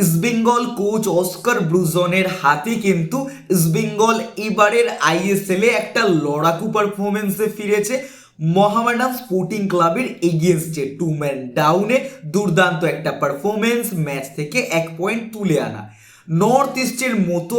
East Bengal coach Oscar ব্রুজনের হাতে কিন্তু ইস্টবেঙ্গল এবারের আইএসএল একটা লড়াকু পারফরমেন্সে ফিরেছে। মোহামেডান স্পোর্টিং ক্লাবের এগেনস্টে টু ম্যান ডাউনে দুর্দান্ত একটা পারফরমেন্স ম্যাচ থেকে এক পয়েন্ট তুলে আনা। নর্থ ইস্টের মতো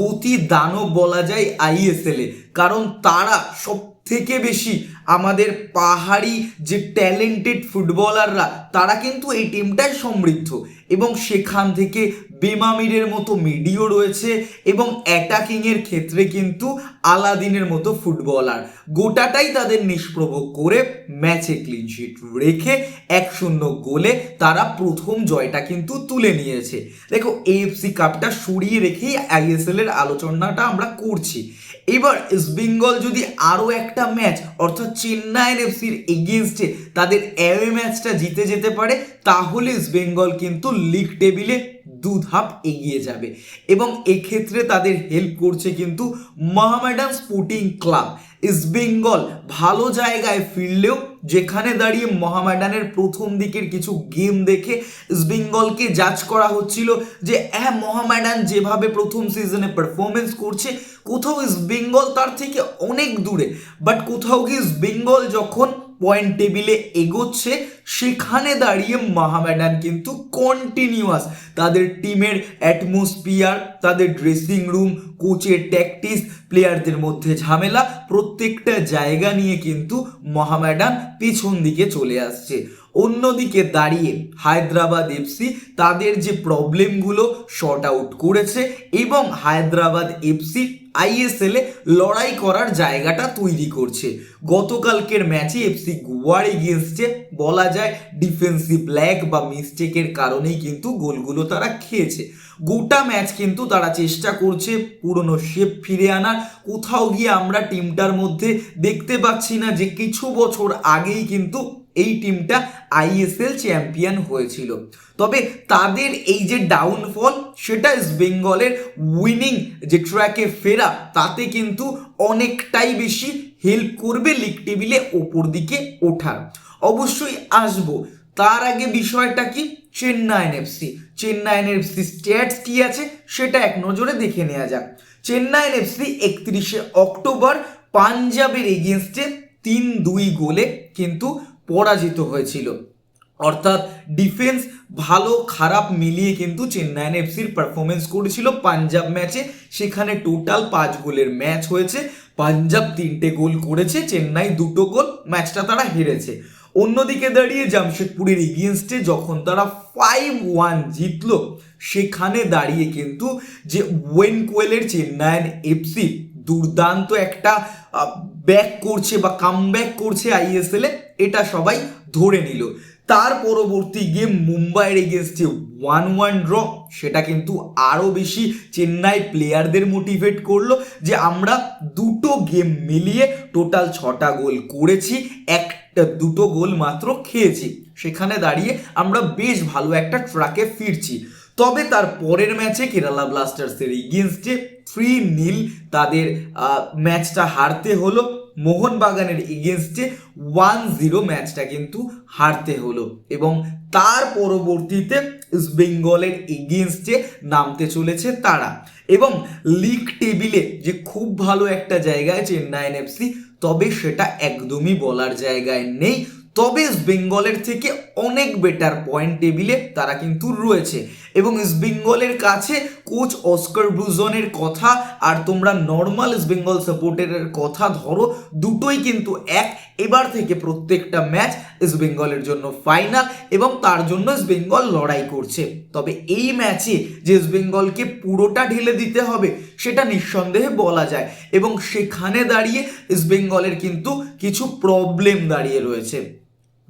গতি দানব বলা যায় আইএসএল কারণ তারা সব থেকে বেশি আমাদের পাহাড়ি যে ট্যালেন্টেড ফুটবলাররা তারা কিন্তু এই টিমটায় সমৃদ্ধ। এবং সেখান থেকে বেমামিরের মতো মিডিও রয়েছে এবং অ্যাটাকিংয়ের ক্ষেত্রে কিন্তু আলাদিনের মতো ফুটবলার গোটাটাই তাদের নিষ্প্রভ করে ম্যাচে ক্লিনশিট রেখে এক শূন্য গোলে তারা প্রথম জয়টা কিন্তু তুলে নিয়েছে। দেখো এএফসি কাপটা সরিয়ে রেখেই আইএসএল এর আলোচনাটা আমরা করছি। এবার ইস্টবেঙ্গল যদি আরও একটা ম্যাচ অর্থাৎ চেন্নাইয়ের এফসির এগেনস্টে তাদের অ্যাওয়ে ম্যাচটা জিতে যেতে পারে, তাহলে ইস্টবেঙ্গল কিন্তু লিগ টেবিলে দু ধাপ এগিয়ে যাবে। এবং এক্ষেত্রে তাদের হেল্প করছে কিন্তু মোহামেডান স্পোর্টিং ক্লাব। ইস্টবেঙ্গল ভালো জায়গায় ফিরলেও যেখানে দাঁড়িয়ে মোহামেডানের প্রথম দিকের কিছু গেম দেখে ইস্টবেঙ্গলকে জাজ করা হচ্ছিল যে হ্যাঁ মোহামেডান যেভাবে প্রথম সিজনে পারফরমেন্স করছে, কোথাও ইস্টবেঙ্গল তার থেকে অনেক দূরে। বাট কোথাও কি ইস্টবেঙ্গল যখন পয়েন্ট টেবিলে এগোচ্ছে, সেখানে দাঁড়িয়ে মাহামেডান কিন্তু কন্টিনিউয়াস তাদের টিমের অ্যাটমসফিয়ার তাদের ড্রেসিং রুম কোচের ট্যাকটিস প্লেয়ারদের মধ্যে ঝামেলা, প্রত্যেকটা জায়গা নিয়ে কিন্তু মহামেডান পেছন দিকে চলে আসছে। অন্যদিকে দাঁড়িয়ে হায়দ্রাবাদ এফসি তাদের যে প্রবলেমগুলো শর্ট আউট করেছে এবং হায়দ্রাবাদ এফসি আইএসএলে লড়াই করার জায়গাটা তৈরি করছে। গতকালকের ম্যাচে এফসি গোয়ার এগেনস্টে বলা যায় ডিফেন্সিভ ল্যাগ বা মিস্টেকের কারণেই কিন্তু গোলগুলো তারা খেয়েছে। গোটা ম্যাচ কিন্তু তারা চেষ্টা করছে পুরনো শেপ ফিরে আনার। কোথাও গিয়ে আমরা টিমটার মধ্যে দেখতে পাচ্ছি না যে কিছু বছর আগেই কিন্তু এই টিমটা আইএসএল চ্যাম্পিয়ন হয়েছিল। তবে তাদের এই যে ডাউনফল সেটা ইস্ট বেঙ্গলের উইনিং যে ট্র্যাকে ফেরা, তাতে কিন্তু অনেকটাই বেশি হেল্প করবে লিগ টেবিলে ওপর দিকে ওঠার। অবশ্যই আসব। তার আগে বিষয়টা কি? Chennaiyin FC Chennaiyin FC stats কি আছে? সেটা এক নজরে দেখে নেওয়া যাক। চেন্নাইন এফসি একত্রিশে অক্টোবর পাঞ্জাবের এগেনস্টে তিন দুই গোলে কিন্তু পরাজিত হয়েছিল। অর্থাৎ ডিফেন্স ভালো, খারাপ মিলিয়ে কিন্তু চেন্নাইন এফসির পারফরমেন্স করেছিল পাঞ্জাব ম্যাচে সেখানে টোটাল পাঁচ গোলের ম্যাচ হয়েছে। পাঞ্জাব তিনটে গোল করেছে, চেন্নাই দুটো গোল ম্যাচটা তারা হেরেছে। অন্যদিকে দাঁড়িয়ে জামশেদপুরের এগেনস্টে যখন তারা ফাইভ ওয়ান জিতলো, সেখানে দাঁড়িয়ে কিন্তু যে ওয়েন কোয়েলের চেন্নাইন এফসি দুর্দান্ত একটা ব্যাক করছে বা কাম করছে আইএসএল এ এটা সবাই ধরে নিল। তার পরবর্তী গেম মুম্বাইয়ের এগেনস্টে ওয়ান ওয়ান ড্র সেটা কিন্তু আরও বেশি চেন্নাই প্লেয়ারদের মোটিভেট করল যে আমরা দুটো গেম মিলিয়ে টোটাল ছটা গোল করেছি, একটা, দুটো গোল মাত্র খেয়েছি। সেখানে দাঁড়িয়ে আমরা বেশ ভালো একটা ট্রাকে ফিরছি। তবে তার পরের ম্যাচে কেরালা ব্লাস্টার্সের এগেনস্টে থ্রি নীল তাদের ম্যাচটা হারতে হলো। মোহনবাগানের এগেনস্টে ওয়ান জিরো ম্যাচটা কিন্তু হারতে হলো এবং তার পরবর্তীতে বেঙ্গলের এগেনস্টে নামতে চলেছে তারা এবং লিগ টেবিলে যে খুব ভালো একটা জায়গায় চেন্নাইন এফসি তবে সেটা একদমই বলার জায়গায় নেই। তবে বেঙ্গলের থেকে অনেক বেটার পয়েন্ট টেবিলে তারা কিন্তু রয়েছে। এবং ইস্ট বেঙ্গলের কাছে কোচ অস্কার ব্রুজনের কথা আর তোমরা নর্মাল ইস্ট বেঙ্গল সাপোর্টারের কথা ধরো, দুটোই কিন্তু এক। এবার থেকে প্রত্যেকটা ম্যাচ ইস্ট বেঙ্গলের জন্য ফাইনাল এবং তার জন্য ইস্ট বেঙ্গল লড়াই করছে। তবে এই ম্যাচে যে ইস্ট বেঙ্গলকে পুরোটা ঢেলে দিতে হবে, সেটা নিঃসন্দেহে বলা যায়। এবং সেখানে দাঁড়িয়ে ইস্ট বেঙ্গলের কিন্তু কিছু প্রবলেম দাঁড়িয়ে রয়েছে।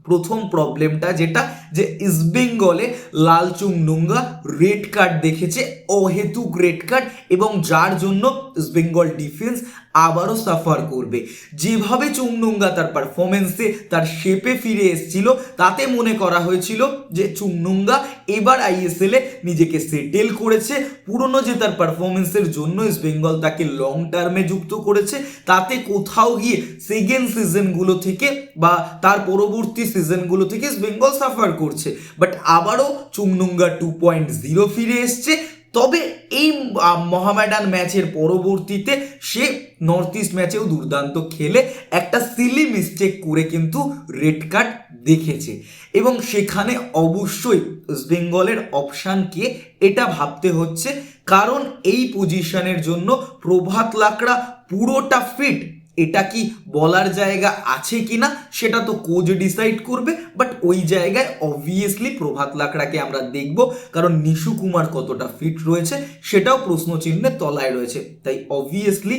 প্রথম প্রবলেমটা যেটা যে ইস্টবেঙ্গলে লালচুং নুঙ্গা রেড কার্ড দেখেছে অহেতুক রেড কার্ড এবং যার জন্য ইস্টবেঙ্গল ডিফেন্স আবারও সাফার করবে। যেভাবে চুংনুঙ্গা তার পারফরমেন্সে তার শেপে ফিরে এসেছিল, তাতে মনে করা হয়েছিল যে চুংনুঙ্গা এবার আইএসএলে নিজেকে সেটেল করেছে। পুরনো যে তার পারফরমেন্সের জন্য ইস্ট বেঙ্গল তাকে লং টার্মে যুক্ত করেছে, তাতে কোথাও গিয়ে সেকেন্ড সিজনগুলো থেকে বা তার পরবর্তী সিজনগুলো থেকে ইস্ট বেঙ্গল সাফার করছে। বাট আবারও চুংনুঙ্গা টু পয়েন্ট জিরো ফিরে এসছে। তবে এই মহামেডান ম্যাচের পরবর্তীতে সে নর্থ ইস্ট ম্যাচেও দুর্দান্ত খেলে। একটা সিলি মিস্টেক করে কিন্তু রেড কার্ড দেখেছে। এবং সেখানে অবশ্যই বেঙ্গলের অপশানকে এটা ভাবতে হচ্ছে। কারণ এই পজিশনের জন্য প্রভাত লাকড়া পুরোটা ফিট এটা কি বলার জায়গা আছে কি না সেটা তো কোচ ডিসাইড করবে বাট ওই জায়গায় অবভিয়াসলি প্রভাত লাকড়াকে আমরা দেখব, কারণ নিশু কুমার কতটা ফিট রয়েছে সেটাও প্রশ্নচিহ্নের তলায় রয়েছে। তাই অবভিয়াসলি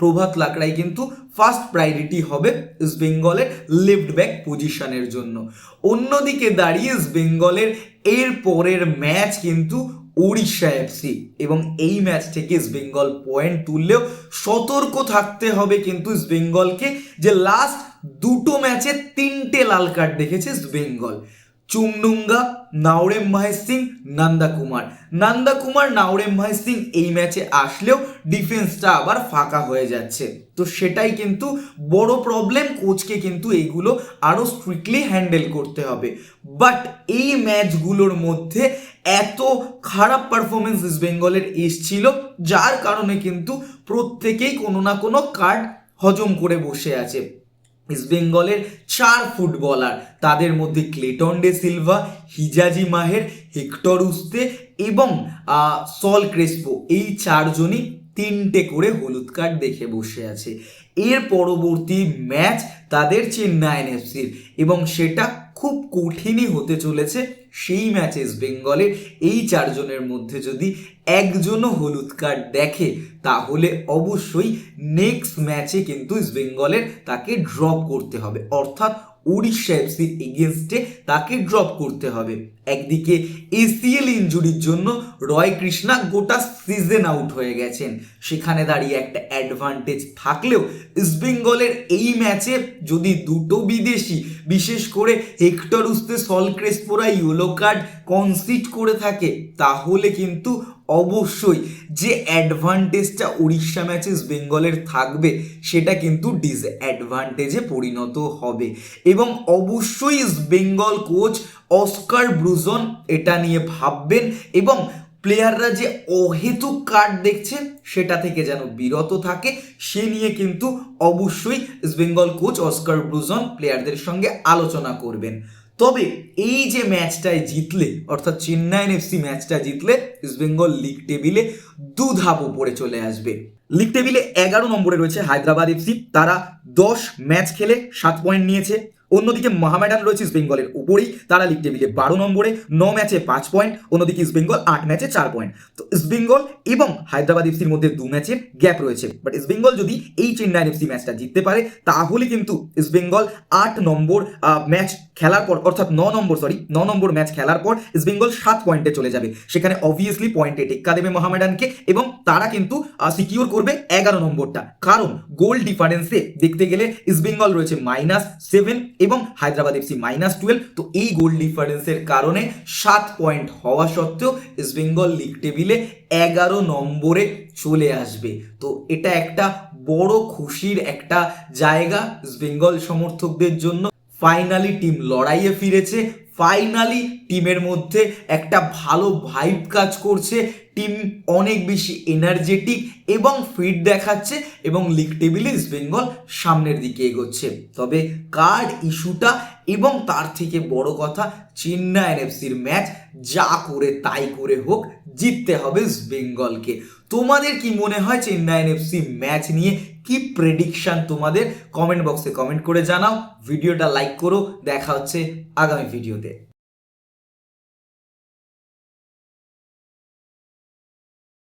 প্রভাত লাকড়াই কিন্তু ফার্স্ট প্রায়োরিটি হবে ইস্ট বেঙ্গলের লেফট ব্যাক পজিশনের জন্য। অন্যদিকে দাঁড়িয়ে ইস্ট বেঙ্গলের এর পরের ম্যাচ কিন্তু উড়িষ্যা এফসি এবং এই ম্যাচ থেকে ইস্টবেঙ্গল পয়েন্ট তুললেও সতর্ক থাকতে হবে কিন্তু ইস্টবেঙ্গলকে যে লাস্ট দুটো ম্যাচে তিনটে লাল কার্ড দেখেছে ইস্ট বেঙ্গল চুংডুঙ্গা নাওরেম মহেশ সিং নন্দা কুমার নন্দা কুমার নাওরেম মহেশ সিং এই ম্যাচে আসলেও ডিফেন্সটা আবার ফাঁকা হয়ে যাচ্ছে। তো সেটাই কিন্তু বড় প্রবলেম কোচকে কিন্তু এইগুলো আরও স্ট্রিক্টলি হ্যান্ডেল করতে হবে। বাট এই ম্যাচগুলোর মধ্যে এত খারাপ পারফরমেন্স ইস্ট বেঙ্গলের এসছিল, যার কারণে কিন্তু প্রত্যেকেই কোনো না কোনো কার্ড হজম করে বসে আছে। ইস্ট বেঙ্গলের চার ফুটবলার। তাদের মধ্যে Cleiton de Silva, Hijazi Maher, Hector Yuste এবং সল ক্রেসপো। এই চারজনই তিনটে করে হলুদ কার্ড দেখে বসে আছে। এর পরবর্তী ম্যাচ তাদের চেন্নাইন এফসির এবং সেটা খুব কঠিনই হতে চলেছে সেই ম্যাচে বেঙ্গলের এই চারজনের মধ্যে যদি একজনও হলুদ কার্ড দেখে, তাহলে অবশ্যই নেক্সট ম্যাচে কিন্তু ইস্ট বেঙ্গলের তাকে ড্রপ করতে হবে। অর্থাৎ উড়িষ্যা এফসির এগেনস্টে তাকে ড্রপ করতে হবে। একদিকে এসিএল ইঞ্জুরির জন্য রয় কৃষ্ণা গোটা সিজন আউট হয়ে গেছেন। সেখানে দাঁড়িয়ে একটা অ্যাডভান্টেজ থাকলেও ইস্টবেঙ্গলের এই ম্যাচে যদি দুটো বিদেশি, বিশেষ করে হেক্টর উস্তে সল ক্রেসপোরা ইয়েলো কার্ড কনসিড করে থাকে, তাহলে কিন্তু অবশ্যই যে অ্যাডভান্টেজটা উড়িষ্যা ম্যাচে বেঙ্গলের থাকবে, সেটা কিন্তু ডিসঅ্যাডভান্টেজে পরিণত হবে। এবং অবশ্যই বেঙ্গল কোচ অস্কার ব্রুজন এটা নিয়ে ভাববেন এবং প্লেয়াররা যে অহেতুক কার্ড দেখছে, সেটা থেকে যেন বিরত থাকে, সে নিয়ে কিন্তু অবশ্যই বেঙ্গল কোচ অস্কার ব্রুজন প্লেয়ারদের সঙ্গে আলোচনা করবেন। তবে এই যে ম্যাচটায় জিতলে, অর্থাৎ চেন্নাইন এফসি ম্যাচটা জিতলে ইস্টবেঙ্গল লিগ টেবিলে দু ধাপ উপরে চলে আসবে। লিগ টেবিলে এগারো নম্বরে রয়েছে হায়দ্রাবাদ এফসি তারা দশ ম্যাচ খেলে সাত পয়েন্ট নিয়েছে। অন্যদিকে মহামেডান রয়েছে ইস্ট বেঙ্গলের উপরেই, তারা লিগ টেবিলে বারো নম্বরে, ন ম্যাচে পাঁচ পয়েন্ট অন্যদিকে ইস্ট বেঙ্গল আট ম্যাচে চার পয়েন্ট তো ইস্ট বেঙ্গল এবং হায়দ্রাবাদ এফসির মধ্যে দু ম্যাচের গ্যাপ রয়েছে। বাট ইস্ট বেঙ্গল যদি এই চেন্নাই এফসি ম্যাচটা জিততে পারে, তাহলে কিন্তু ইস্ট বেঙ্গল আট নম্বর ম্যাচ খেলার পর, অর্থাৎ ন নম্বর সরি ন নম্বর ম্যাচ খেলার পর ইস্ট বেঙ্গল সাত পয়েন্টে চলে যাবে। সেখানে অবভিয়াসলি পয়েন্টে টেক্কা দেবে মহামেডানকে এবং তারা কিন্তু সিকিউর করবে এগারো নম্বরটা। কারণ গোল ডিফারেন্সে দেখতে গেলে ইস্ট বেঙ্গল রয়েছে মাইনাস সেভেন এবং হায়দ্রাবাদ এফসি মাইনাস টুয়েলভ তো এই গোল ডিফারেন্সের কারণে সাত পয়েন্ট হওয়া সত্ত্বেও ইস্টবেঙ্গল লিগ টেবিলে এগারো নম্বরে চলে আসবে। তো এটা একটা বড় খুশির একটা জায়গা ইস্টবেঙ্গল সমর্থকদের জন্য। ফাইনালি টিম লড়াইয়ে ফিরেছে ফাইনালি টিমের মধ্যে একটা ভালো ভাইব কাজ করছে। টিম অনেক বেশি এনার্জেটিক এবং ফিট দেখাচ্ছে এবং লিগ টেবিলে বেঙ্গল সামনের দিকে এগোচ্ছে। তবে কার্ড ইস্যুটা এবং তার থেকে বড় কথা চেন্নাই এনএফসির ম্যাচ যা করে তাই করে হোক, জিততে হবে ইস্ট বেঙ্গলকে তোমাদের কি মনে হয় চেন্নাই এনএফসি ম্যাচ নিয়ে কি প্রেডিকশান তোমাদের? কমেন্ট বক্সে কমেন্ট করে জানাও। ভিডিওটা লাইক করো। দেখা হচ্ছে আগামী ভিডিওতে